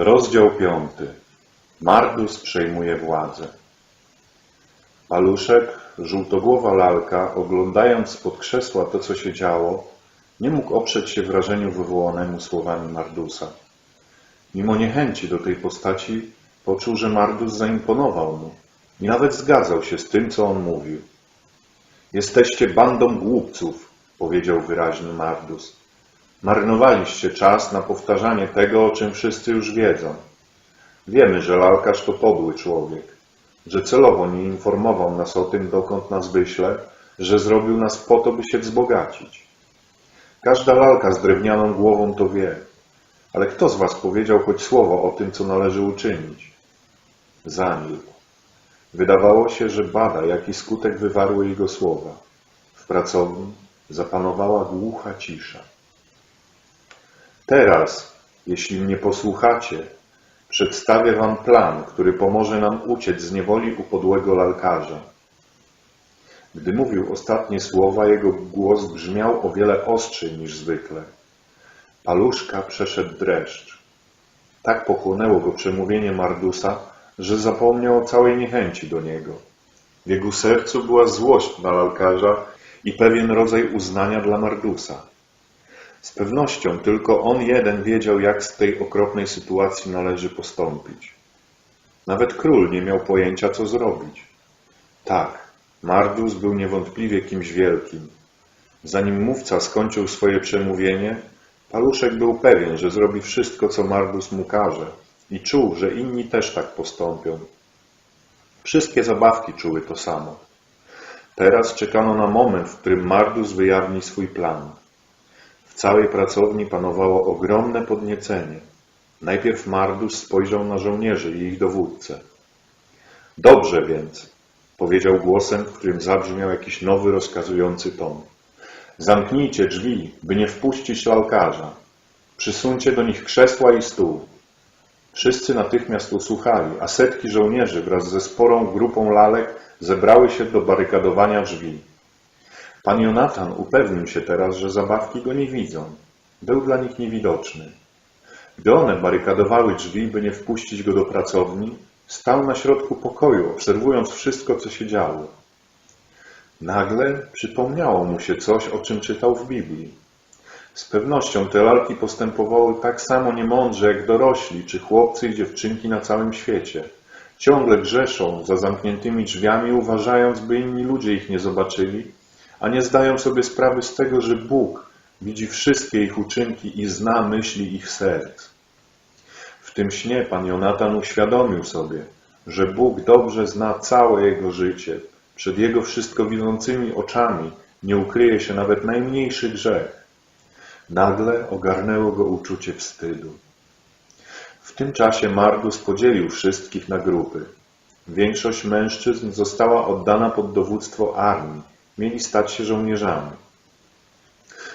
Rozdział piąty. Mardus przejmuje władzę. Paluszek, żółtogłowa lalka, oglądając spod krzesła to, co się działo, nie mógł oprzeć się wrażeniu wywołanemu słowami Mardusa. Mimo niechęci do tej postaci, poczuł, że Mardus zaimponował mu i nawet zgadzał się z tym, co on mówił. Jesteście bandą głupców, powiedział wyraźnie Mardus. Marnowaliście czas na powtarzanie tego, o czym wszyscy już wiedzą. Wiemy, że lalkarz to podły człowiek, że celowo nie informował nas o tym, dokąd nas wyśle, że zrobił nas po to, by się wzbogacić. Każda lalka z drewnianą głową to wie, ale kto z was powiedział choć słowo o tym, co należy uczynić? Zamilkł. Wydawało się, że bada, jaki skutek wywarły jego słowa. W pracowni zapanowała głucha cisza. Teraz, jeśli mnie posłuchacie, przedstawię wam plan, który pomoże nam uciec z niewoli u podłego lalkarza. Gdy mówił ostatnie słowa, jego głos brzmiał o wiele ostrzej niż zwykle. Paluszka przeszedł dreszcz. Tak pochłonęło go przemówienie Mardusa, że zapomniał o całej niechęci do niego. W jego sercu była złość na lalkarza i pewien rodzaj uznania dla Mardusa. Z pewnością tylko on jeden wiedział, jak z tej okropnej sytuacji należy postąpić. Nawet król nie miał pojęcia, co zrobić. Tak, Mardus był niewątpliwie kimś wielkim. Zanim mówca skończył swoje przemówienie, Paluszek był pewien, że zrobi wszystko, co Mardus mu każe i czuł, że inni też tak postąpią. Wszystkie zabawki czuły to samo. Teraz czekano na moment, w którym Mardus wyjawni swój plan. Całej pracowni panowało ogromne podniecenie. Najpierw Mardus spojrzał na żołnierzy i ich dowódcę. Dobrze więc, powiedział głosem, w którym zabrzmiał jakiś nowy, rozkazujący ton. Zamknijcie drzwi, by nie wpuścić lalkarza. Przysuńcie do nich krzesła i stół. Wszyscy natychmiast usłuchali, a setki żołnierzy wraz ze sporą grupą lalek zebrały się do barykadowania drzwi. Pan Jonatan upewnił się teraz, że zabawki go nie widzą. Był dla nich niewidoczny. Gdy one barykadowały drzwi, by nie wpuścić go do pracowni, stał na środku pokoju, obserwując wszystko, co się działo. Nagle przypomniało mu się coś, o czym czytał w Biblii. Z pewnością te lalki postępowały tak samo niemądrze jak dorośli czy chłopcy i dziewczynki na całym świecie. Ciągle grzeszą za zamkniętymi drzwiami, uważając, by inni ludzie ich nie zobaczyli, a nie zdają sobie sprawy z tego, że Bóg widzi wszystkie ich uczynki i zna myśli ich serc. W tym śnie pan Jonatan uświadomił sobie, że Bóg dobrze zna całe jego życie. Przed jego wszystko widzącymi oczami nie ukryje się nawet najmniejszy grzech. Nagle ogarnęło go uczucie wstydu. W tym czasie Mardus podzielił wszystkich na grupy. Większość mężczyzn została oddana pod dowództwo armii. Mieli stać się żołnierzami.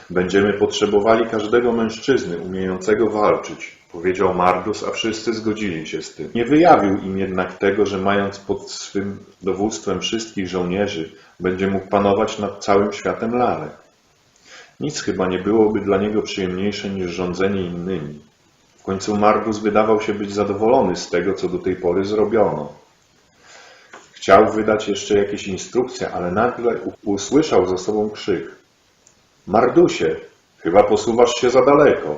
Będziemy potrzebowali każdego mężczyzny umiejącego walczyć, powiedział Mardus, a wszyscy zgodzili się z tym. Nie wyjawił im jednak tego, że mając pod swym dowództwem wszystkich żołnierzy, będzie mógł panować nad całym światem lalek. Nic chyba nie byłoby dla niego przyjemniejsze niż rządzenie innymi. W końcu Mardus wydawał się być zadowolony z tego, co do tej pory zrobiono. Chciał wydać jeszcze jakieś instrukcje, ale nagle usłyszał za sobą krzyk. Mardusie, chyba posuwasz się za daleko.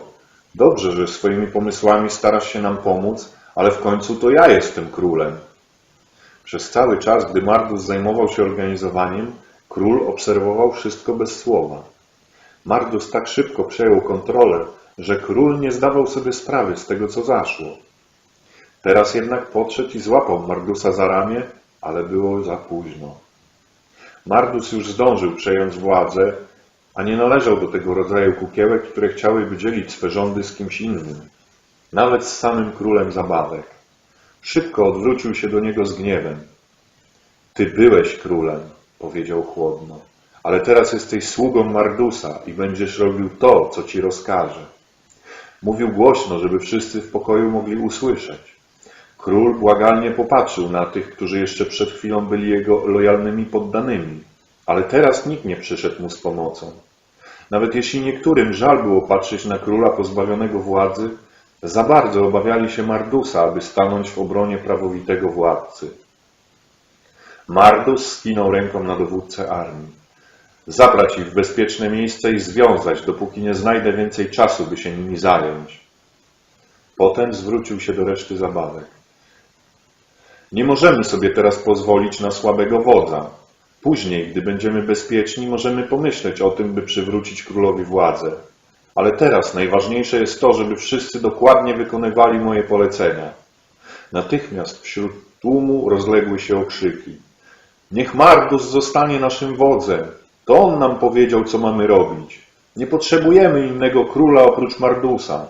Dobrze, że swoimi pomysłami starasz się nam pomóc, ale w końcu to ja jestem królem. Przez cały czas, gdy Mardus zajmował się organizowaniem, król obserwował wszystko bez słowa. Mardus tak szybko przejął kontrolę, że król nie zdawał sobie sprawy z tego, co zaszło. Teraz jednak podszedł i złapał Mardusa za ramię, ale było za późno. Mardus już zdążył przejąć władzę, a nie należał do tego rodzaju kukiełek, które chciałyby dzielić swe rządy z kimś innym, nawet z samym królem zabawek. Szybko odwrócił się do niego z gniewem. Ty byłeś królem, powiedział chłodno, ale teraz jesteś sługą Mardusa i będziesz robił to, co ci rozkaże. Mówił głośno, żeby wszyscy w pokoju mogli usłyszeć. Król błagalnie popatrzył na tych, którzy jeszcze przed chwilą byli jego lojalnymi poddanymi, ale teraz nikt nie przyszedł mu z pomocą. Nawet jeśli niektórym żal było patrzeć na króla pozbawionego władzy, Za bardzo obawiali się Mardusa, aby stanąć w obronie prawowitego władcy. Mardus skinął ręką na dowódcę armii. Zabrać ich w bezpieczne miejsce i związać, dopóki nie znajdę więcej czasu, by się nimi zająć. Potem zwrócił się do reszty zabawek. Nie możemy sobie teraz pozwolić na słabego wodza. Później, gdy będziemy bezpieczni, możemy pomyśleć o tym, by przywrócić królowi władzę. Ale teraz najważniejsze jest to, żeby wszyscy dokładnie wykonywali moje polecenia. Natychmiast wśród tłumu rozległy się okrzyki. Niech Mardus zostanie naszym wodzem. To on nam powiedział, co mamy robić. Nie potrzebujemy innego króla oprócz Mardusa.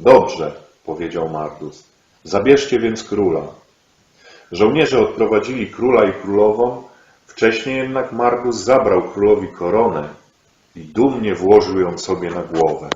Dobrze, powiedział Mardus. Zabierzcie więc króla. Żołnierze odprowadzili króla i królową, wcześniej jednak Mardus zabrał królowi koronę i dumnie włożył ją sobie na głowę.